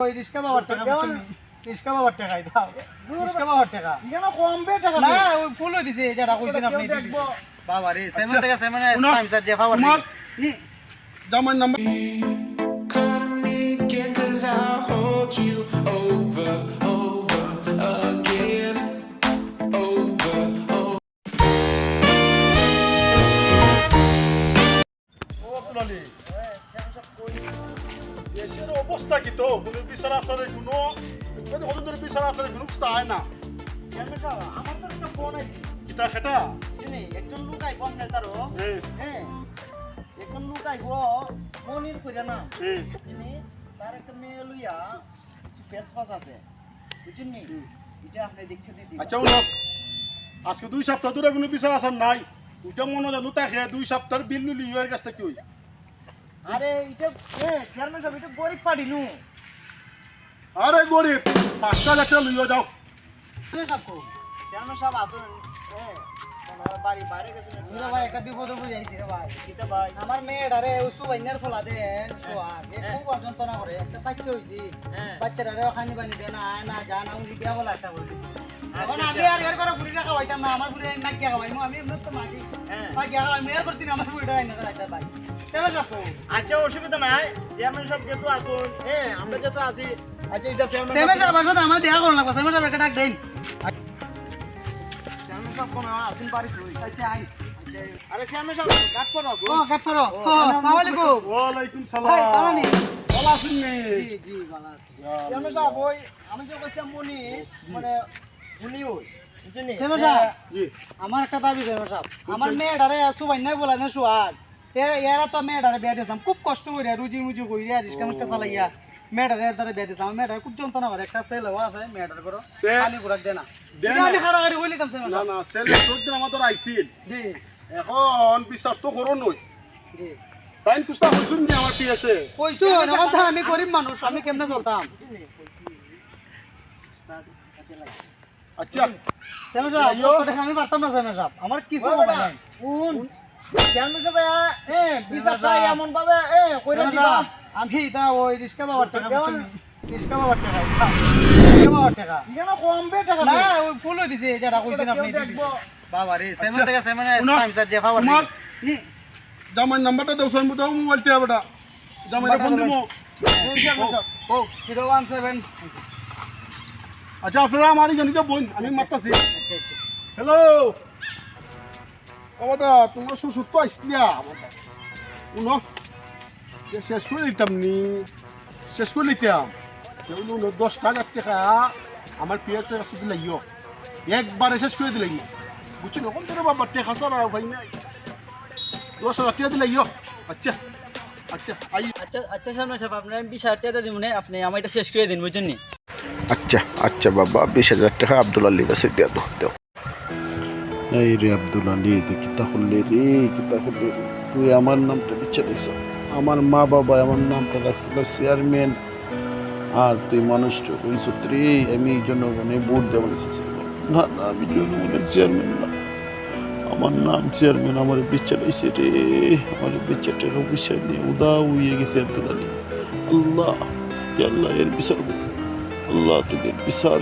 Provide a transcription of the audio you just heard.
ওই রিস্কা বাবার টাকা বুঝছেন রিস্কা বাবার টাকা এটা। রিস্কা বাবার টাকা। কেন কমবে টাকা না ওই ফুল দিছে যেটা কইছেন আপনি দেখব। বাবা রে সেমন টাকা সেমন ফাওয়ার তোমার number cause hold you over দেশের অবস্থা কি তো? কোনো বিচার আসারে কোনো কত ধরে বিচার আসারে কোনো বুঝতে হয় না। আমার তো একটা ফোন আছে। কিতা সেটা? একজন লোক আইবো আপনার তারও হ্যাঁ। হ্যাঁ একজন লোক আইবো মনির কইরা না হ্যাঁ। তার একটা মেয়ে লইয়া পাস আছে। বুঝছেন নি এটা আপনি দেখতে দিদি আচ্ছা উনো আজকে দুই সপ্তাহ ধরে কোনো বিচার আসার নাই। ওইটা মনে জানো তাকে দুই সপ্তাহের বিল লুলি ইয়ের কাছ থেকে আরে এটা এ চেয়ারম্যান সাহেব এটা গরিব পাড়ি নু। আরে গরিব পাঁচটা হাজার টাকা লইয়া যাও। চেয়ারম্যান সাহেব কো চেয়ারম্যান সাহেব আসুন। আমার বাড়ি বাইরে গেছেন ভাই একটা বিপদে বুঝাইছি রে ভাই। আমার মেয়েটা রে উসু বাইনার ফলা দেন সোহাগ এ খুব যন্ত্রণা করে একটা বাচ্চা হইছি। বাচ্চাটা রে খানি পানি দেন আয় না যা না উনি দিয়া বলা একটা বলি এখন আমি আর এর করে বুড়িটা খাওয়াইতাম না আমার বুড়ি না গিয়া খাওয়াইমু আমি এমনি তো মাগি। মা গিয়া খাওয়াইমু এর করতি না আমার বুড়িটা আইনা ভাই আচ্ছা অসুবিধা নাই। চেয়ারম্যান সাহেব যেহেতু আসুন হ্যাঁ আমরা যেহেতু আছি আচ্ছা এটা চেয়ারম্যান চেয়ারম্যান সাহেবের সাথে আমার দেখা করুন লাগবে চেয়ারম্যান সাহেব একটা ডাক দেন। চেয়ারম্যান সাহেব কোন আসুন বাড়ি আচ্ছা আই আরে চেয়ারম্যান সাহেব কাট পর ও কাট করো। ও আসসালামু আলাইকুম। ওয়ালাইকুম ভাই ভালো সালাম ভালো আছেন জি জি ভালো আছি। চেয়ারম্যান সাহেব ওই আমি যে কইছিলাম মনি মানে উনি ওই বুঝলি চেয়ারম্যান সাহেব। জি। আমার একটা দাবি চেয়ারম্যান সাহেব। আমার মেয়েটারে সুবাই নাই বলা না সুহাগ। এরা তো মেয়েটারে বিয়া দিতাম। খুব কষ্ট করে রুজি মুজি কইরা রিস্কা মিস্কা চালাইয়া মেয়েটারে এর দ্বারা বিয়া দিতাম। আমার মেয়েটার খুব যন্ত্রণা করে। একটা ছেলেও আছে মেয়েটার করো খালি ঘুরাক দেনা না। আমি চেয়ারম্যান না না ছেলে তোর আমাদের আইছিল। জি। এখন বিচার তো করো নই। জি। কুস্তা হইছুন নি আমার পিএসএ কইছো এখন তো আমি গরিব মানুষ আমি কেমনে চলতাম আচ্ছা। আমি পারতাম না সাহেব। আমার কিছু নাই। কোন আমি এটা ওই রিস্কা বাবার টাকা? রিস্কা বাবার টাকা রিস্কা বাবার টাকা। কেন কমবে টাকা না ওই ফুল দিছে যেটা কইছেন আপনি বাবা রে টাকা জামাই নাম্বারটা দাও সাইন বুঝাও মোবাইল টিয়া বেটা জামাইরে ফোন দিমু ও আচ্ছা আপনারা আমার জনকে বোন আমি মারতাছি। আচ্ছা আচ্ছা। হ্যালো বাবাটা তোমার শ্বশুর তো আসলিয়া। এ শেষ করে দিতাম নি শেষ করে দিতাম। কেউ দশ হাজার টাকা আমার পিএসের কাছে দিলাইও একবারে শেষ করে দিলাই বুঝছি ওখান থেকে বাবা টাকা ছাড়া ভাই নাই। দশ হাজার টাকা দিলাইও আচ্ছা আচ্ছা আই। আচ্ছা আচ্ছা সামনে সাহেব আপনার আমি বিশ হাজার টাকা দিব না আপনি আমার এটা শেষ করে দিন বুঝছেন নি? আচ্ছা আচ্ছা বাবা বিশ হাজার টাকা আব্দুল আলীর কাছে দিয়া দাও এই রে আব্দুল আলী, তুই কিতা করলে রে? কিতা করলে রে? তুই আমার নামটা বিচ্ছারিস আমার মা বাবা আমার নামটা রাখছিল চেয়ারম্যান আর তুই মানুষটা কইস রে আমি জনগণে ভোট দেওয়া না না, আমি জনগণের চেয়ারম্যান না। আমার নাম চেয়ারম্যান আমার বিচারাইছে রে। আমার বিচার টাকা পয়সা নিয়ে উদা উইয়ে গেছে আব্দুল আলী। আল্লাহ আল্লাহ, এর বিচার আল্লাহ, তোদের বিচার